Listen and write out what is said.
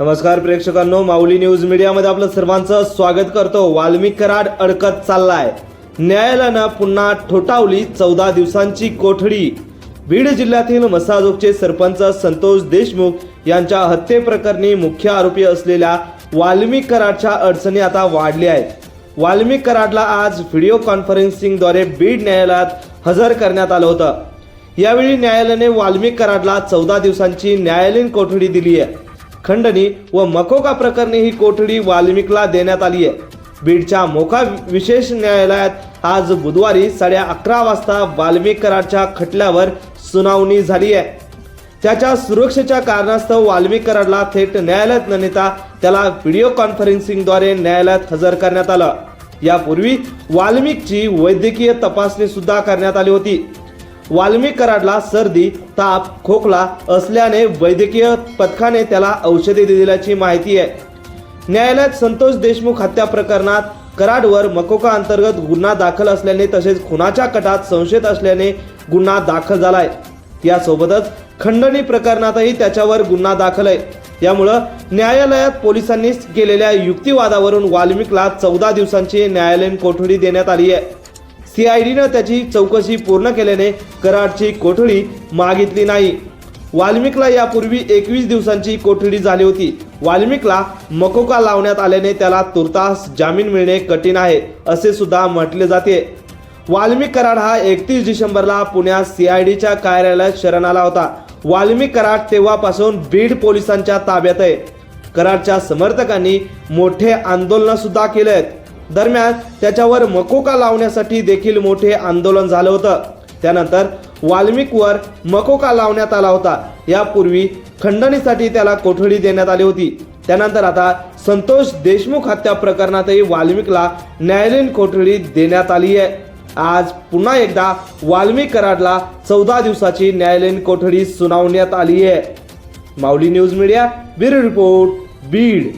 नमस्कार प्रेक्षकांनो माऊली न्यूज मीडियामध्ये आपलं सर्वांचं स्वागत करतो. वाल्मिक कराड अडकत चाललाय. न्यायालयानं पुन्हा ठोठावली चौदा दिवसांची कोठडी. बीड जिल्ह्यातील मसाजोगचे सरपंच संतोष देशमुख यांच्या हत्येप्रकरणी मुख्य आरोपी असलेल्या वाल्मिक कराडच्या अडचणी आता वाढल्या आहेत. वाल्मिक कराडला आज व्हिडिओ कॉन्फरन्सिंगद्वारे बीड न्यायालयात हजर करण्यात आलं होतं. यावेळी न्यायालयाने वाल्मिक कराडला चौदा दिवसांची न्यायालयीन कोठडी दिली आहे. खंडणी व मकोका प्रकरणी ही कोठडी वाल्मिकला देण्यात आली आहे. बीडच्या मोका विशेष न्यायालयात आज बुधवारी साडे अकरा वाजता वाल्मिक कराडच्या खटल्यावर सुनावणी झाली आहे. त्याच्या सुरक्षेच्या कारणास्तव वाल्मिक कराडला थेट न्यायालयात न नेता त्याला व्हिडिओ कॉन्फरन्सिंगद्वारे न्यायालयात हजर करण्यात आलं. यापूर्वी वाल्मिकची वैद्यकीय तपासणी सुद्धा करण्यात आली होती. वाल्मिक कराडला सर्दी ताप खोकला असल्याने वैद्यकीय पथकाने त्याला औषधे दिल्याची माहिती आहे. न्यायालयात संतोष देशमुख हत्या प्रकरणात कराडवर मकोका अंतर्गत गुन्हा दाखल असल्याने तसेच खुनाच्या कटात संशयित असल्याने गुन्हा दाखल झालाय. यासोबतच खंडणी प्रकरणातही त्याच्यावर गुन्हा दाखल आहे. यामुळं न्यायालयात पोलिसांनी केलेल्या युक्तिवादावरून वाल्मिकला चौदा दिवसांची न्यायालयीन कोठडी देण्यात आली आहे. सीआयडीनं त्याची चौकशी पूर्ण केल्याने कराडची कोठडी मागितली नाही. वाल्मिकला यापूर्वी एकवीस दिवसांची कोठडी झाली होती. वाल्मिकला मकोका लावण्यात आल्याने त्याला तुर्तास जामीन मिळणे कठीण आहे असे सुद्धा म्हटले जाते. वाल्मिक कराड हा एकतीस डिसेंबरला पुण्यात सीआयडीच्या कार्यालयात शरण आला होता. वाल्मिक कराड तेव्हापासून बीड पोलिसांच्या ताब्यात आहे. कराडच्या समर्थकांनी मोठे आंदोलन सुद्धा केले आहेत दरम्यान त्याच्यावर मकोका लावण्यासाठी देखील मोठे आंदोलन झालं होतं. त्यानंतर वाल्मिकवर मकोका लावण्यात आला होता. यापूर्वी खंडणीसाठी त्याला कोठडी देण्यात आली होती. त्यानंतर आता संतोष देशमुख हत्या प्रकरणातही वाल्मिकला न्यायालयीन कोठडी देण्यात आली आहे. आज पुन्हा एकदा वाल्मिक कराडला चौदा दिवसाची न्यायालयीन कोठडी सुनावण्यात आली आहे. Mauli news media bureau report Beed.